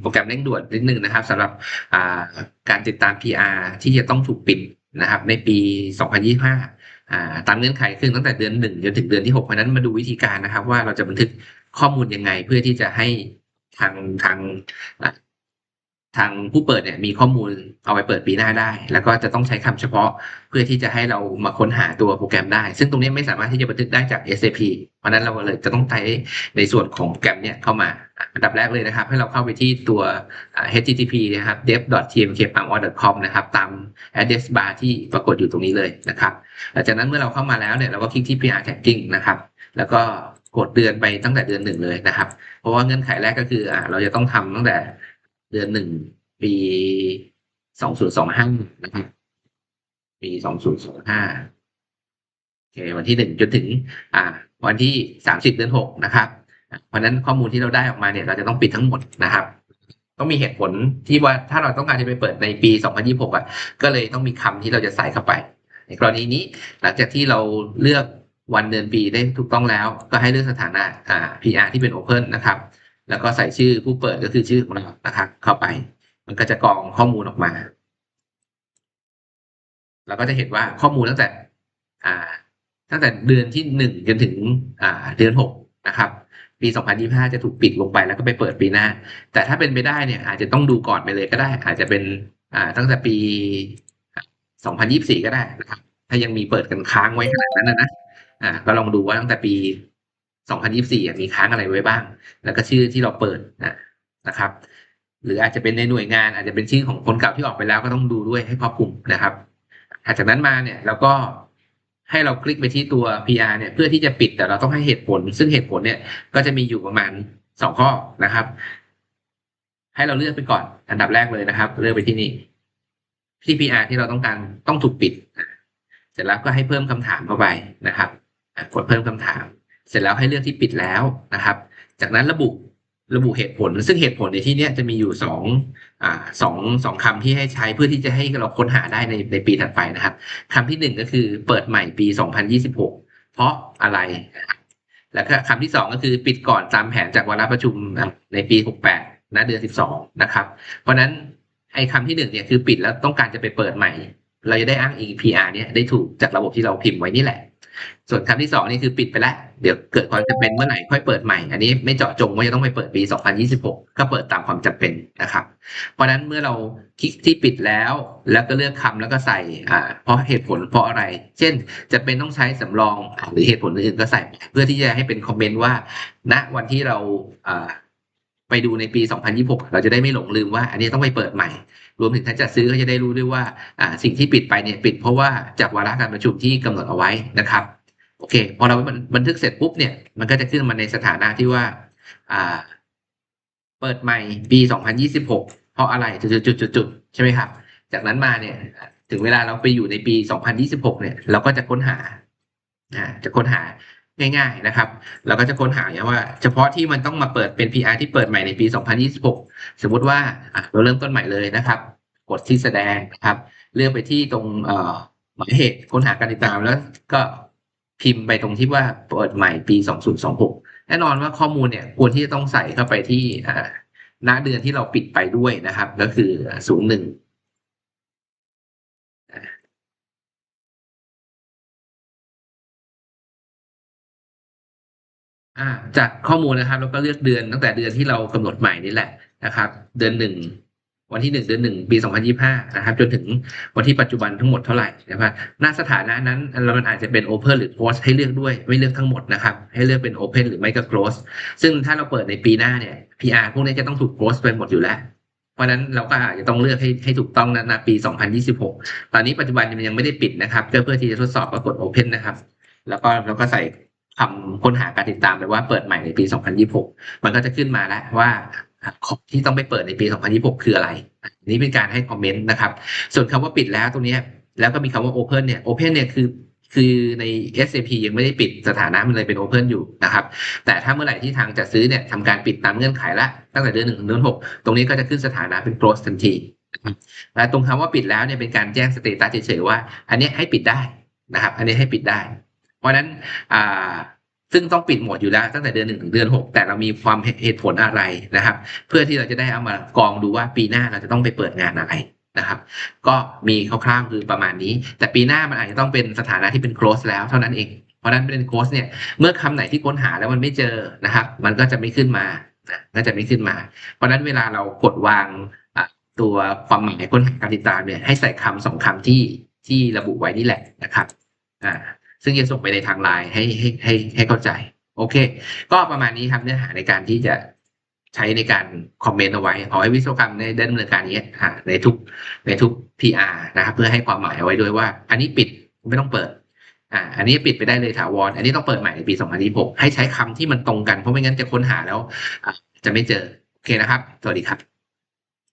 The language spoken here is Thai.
โปรแกรมเร่งด่วนนิดนึงนะครับสำหรับการติดตาม PR ที่จะต้องถูกปิดนะครับในปี 2025 ตามเงื่อนไขขึ้นตั้งแต่เดือนหนึ่งจนถึงเดือนที่6เพราะนั้นมาดูวิธีการนะครับ ว่าเราจะบันทึกข้อมูลยังไงเพื่อที่จะให้ทางทาง ทางผู้เปิดเนี่ยมีข้อมูลเอาไปเปิดปีหน้าได้ แล้วก็จะต้องใช้คำเฉพาะเพื่อที่จะให้เรามาค้นหาตัวโปรแกรมได้ ซึ่งตรงนี้ไม่สามารถที่จะบันทึกได้จาก SAP เพราะนั้นเราเลยจะต้องใช้ในส่วนของโปรแกรมเนี่ยเข้ามาอันดับแรกเลยนะครับ ให้เราเข้าไปที่ตัว http นะครับ dev.tmkpalmall.com นะครับ ตาม address bar ที่ปรากฏอยู่ตรงนี้เลยนะครับหลังจากนั้นเมื่อเราเข้ามาแล้วเนี่ยเราก็คลิกที่ PR tagging นะครับ แล้วก็กดเดือนไปตั้งแต่เดือนหนึ่งเลยนะครับ เพราะว่าเงื่อนไขแรกก็คืออ่าเราจะต้องทำตั้งแต่ เดือนหนึ่งปีสองศูนย์สองห้านะครับปีสองศูนย์สองห้าโอเควันที่หนึ่งจนถึง อ่า วันที่สามสิบเดือนหกนะครับ เพราะนั้นข้อมูลที่เราได้ออกมาเนี่ย เราจะต้องปิดทั้งหมดนะครับ ต้องมีเหตุผลที่ว่าถ้าเราต้องการจะไปเปิดในปี 2026อะก็เลยต้องมีคำที่เราจะใส่เข้าไป ในกรณีนี้หลังจากที่เราเลือกวันเดือนปีได้ถูกต้องแล้ว ก็ให้เลือกสถานะอ่า PR ที่เป็น Open นะครับ แล้วก็ใส่ชื่อผู้เปิดก็คือชื่อของเรานะครับเข้าไป มันก็จะกรองข้อมูลออกมาเราก็จะเห็นว่าข้อมูลตั้งแต่ อ่า ตั้งแต่เดือนที่หนึ่งจนถึง อ่า เดือนหกนะครับ ปี 2025 จะถูกปิดลงไปแล้วก็ไปเปิดปีหน้า แต่ถ้าเป็นไปได้เนี่ย อาจจะต้องดูก่อนไปเลยก็ได้ อาจจะเป็น อ่า ตั้งแต่ปี 2024 ก็ได้นะครับ ถ้ายังมีเปิดกันค้างไว้ขนาดนั้นนะ อ่า ก็ลองดูว่าตั้งแต่ปี 2024 มีค้างอะไรไว้บ้าง แล้วก็ชื่อที่เราเปิดนะนะครับ หรืออาจจะเป็นในหน่วยงานอาจจะเป็นชื่อของคนเก่าที่ออกไปแล้วก็ต้องดูด้วยให้ครอบคลุมนะครับหลังจากนั้นมาเนี่ยเราก็ให้เราคลิกไปที่ตัว PR เนี่ยเพื่อที่จะปิดแต่เราต้องให้เหตุผล ซึ่งเหตุผลเนี่ยก็จะมีอยู่ประมาณสองข้อนะครับ ให้เราเลือกไปก่อน อันดับแรกเลยนะครับ เลือกไปที่นี่ที่ PR ที่เราต้องการต้องถูกปิดเสร็จแล้วก็ให้เพิ่มคำถามเข้าไปนะครับกดเพิ่มคำถาม เสร็จแล้วให้เลือกที่ปิดแล้วนะครับ จากนั้นระบุระบุเหตุผล ซึ่งเหตุผลในที่นี้จะมีอยู่สองอ่าสองสองคำที่ให้ใช้เพื่อที่จะให้เราค้นหาได้ในในปีถัดไปนะครับคำที่หนึ่งก็คือเปิดใหม่ปี 2026 เพราะอะไร แล้วก็คำที่สองก็คือปิดก่อนตามแผนจากวาระประชุมในปี 68นะเดือน 12 นะครับ เพราะนั้นไอ้คำที่หนึ่งเนี่ยคือปิดแล้วต้องการจะไปเปิดใหม่ เราจะได้อ้างอิง PR เนี่ยได้ถูกจากระบบที่เราพิมพ์ไว้นี่แหละ ส่วนคำที่สองนี่คือปิดไปแล้ว เดี๋ยวเกิดความจำเป็นเมื่อไหร่ค่อยเปิดใหม่ อันนี้ไม่เจาะจงว่าจะต้องไปเปิดปี 2026 ก็เปิดตามความจำเป็นนะครับ เพราะฉะนั้นเมื่อเราคลิกที่ปิดแล้ว แล้วก็เลือกคำแล้วก็ใส่อ่าเพราะเหตุผลเพราะอะไร เช่นจะเป็นต้องใช้สำรองหรือเหตุผลอื่นก็ใส่ เพื่อที่จะให้เป็นคอมเมนต์ว่า ณวันที่เราอ่าไปดูในปี 2026 เราจะได้ไม่หลงลืมว่า อันนี้ต้องไปเปิดใหม่ รวมถึงท่านจัดซื้อก็จะได้รู้ด้วยว่าสิ่งที่ปิดไปเนี่ยปิดเพราะว่าจากวาระการประชุมที่กำหนดเอาไว้นะครับโอเคพอเราบันทึกเสร็จปุ๊บเนี่ยมันก็จะขึ้นมาในสถานะที่ว่าเปิดใหม่ปี 2026 เพราะอะไรจุดๆๆใช่ไหมครับ จากนั้นมาเนี่ยถึงเวลาเราไปอยู่ในปี 2026 เนี่ยเราก็จะค้นหาจะค้นหา ง่ายๆนะครับ เราก็จะค้นหาอย่างว่า เฉพาะที่มันต้องมาเปิดเป็น PR ที่เปิดใหม่ในปี 2026 สมมุติว่าเราเริ่มต้นใหม่เลยนะครับ กดที่แสดงนะครับ เลือกไปที่ตรงหมายเหตุค้นหาการติดตามแล้วก็พิมพ์ไปตรงที่ว่าเปิดใหม่ปี 2026 แน่นอนว่าข้อมูลเนี่ยควรที่จะต้องใส่เข้าไปที่อ่าณเดือนที่เราปิดไปด้วยนะครับ ก็คือ 01 อ่า จากข้อมูลนะครับเราก็เลือกเดือนตั้งแต่เดือนที่เรากำหนดใหม่นี่แหละนะครับ เดือนหนึ่งวันที่หนึ่งเดือนหนึ่งปีสองพันยี่ห้านะครับ จนถึงวันที่ปัจจุบันทั้งหมดเท่าไหร่นะครับหน้าสถานะนั้นเรามันอาจจะเป็น Open หรือ Close ให้เลือกด้วยไม่เลือกทั้งหมดนะครับ ให้เลือกเป็น Open หรือไม่ก็ Close ซึ่งถ้าเราเปิดในปีหน้าเนี่ย PR พวกนี้จะต้องถูก Close ไปหมดอยู่แล้ว เพราะนั้นเราก็อาจจะต้องเลือกให้ให้ถูกต้องนะปี 2026 ตอนนี้ปัจจุบันมันยังไม่ได้ปิดนะครับก็เพื่อที่จะทดสอบปรากฏ Open นะครับ แล้วก็เราก็ใส่ คำค้นหาการติดตามไปว่าเปิดใหม่ในปี 2026 มันก็จะขึ้นมาแล้วว่าที่ต้องไปเปิดในปี 2026 คืออะไรนนี้เป็นการให้คอมเมนต์นะครับ ส่วนคำว่าปิดแล้วตรงนี้แล้วก็มีคำว่า Open เนี่ย Open เนี่ยคือคือใน SAP ยังไม่ได้ปิดสถานะมันเลยเป็น Open อยู่นะครับ แต่ถ้าเมื่อไหร่ที่ทางจัดซื้อเนี่ยทำการปิดตามเงื่อนไขละตั้งแต่เดือนหนึ่งถึงเดือนหกตรงนี้ก็จะขึ้นสถานะเป็น close ทันทีและตรงคำว่าปิดแล้วเนี่ยเป็นการแจ้งสเตตัสเฉยๆว่า อันนี้ให้ปิดได้นะครับ อันนี้ให้ปิดได้ เพราะนั้นอ่าซึ่งต้องปิดหมดอยู่แล้วตั้งแต่เดือนหนึ่งถึงเดือนหกแต่เรามีความเหตุผลอะไรนะครับ เพื่อที่เราจะได้เอามากองดูว่าปีหน้าเราจะต้องไปเปิดงานอะไรนะครับ ก็มีคร่าวๆคือประมาณนี้ แต่ปีหน้ามันอาจจะต้องเป็นสถานะที่เป็น close แล้วเท่านั้นเองเพราะนั้นเป็น close เนี่ยเมื่อคำไหนที่ค้นหาแล้วมันไม่เจอนะครับ มันก็จะไม่ขึ้นมานะก็จะไม่ขึ้นมา เพราะนั้นเวลาเรากดวางตัวความหมายค้นหาการติดตามเนี่ยให้ใส่คำสองคำที่ที่ระบุไว้นี่แหละนะครับอ่า ซึ่งจะส่งไปในทางไลน์ให้ให้ให้ให้เข้าใจ โอเค ก็ประมาณนี้ครับเนื้อหาในการที่จะใช้ในการคอมเมนต์เอาไว้ขอให้วิศวกรรมได้ได้ดำเนินการอย่างนี้อ่าในทุกในทุก PR นะครับ เพื่อให้ความหมายเอาไว้ด้วยว่า อันนี้ปิดไม่ต้องเปิดอ่าอันนี้ปิดไปได้เลยถาวร อันนี้ต้องเปิดใหม่ในปี 2026 ให้ใช้คำที่มันตรงกันเพราะไม่งั้นจะค้นหาแล้วจะไม่เจอ โอเคนะครับ สวัสดีครับ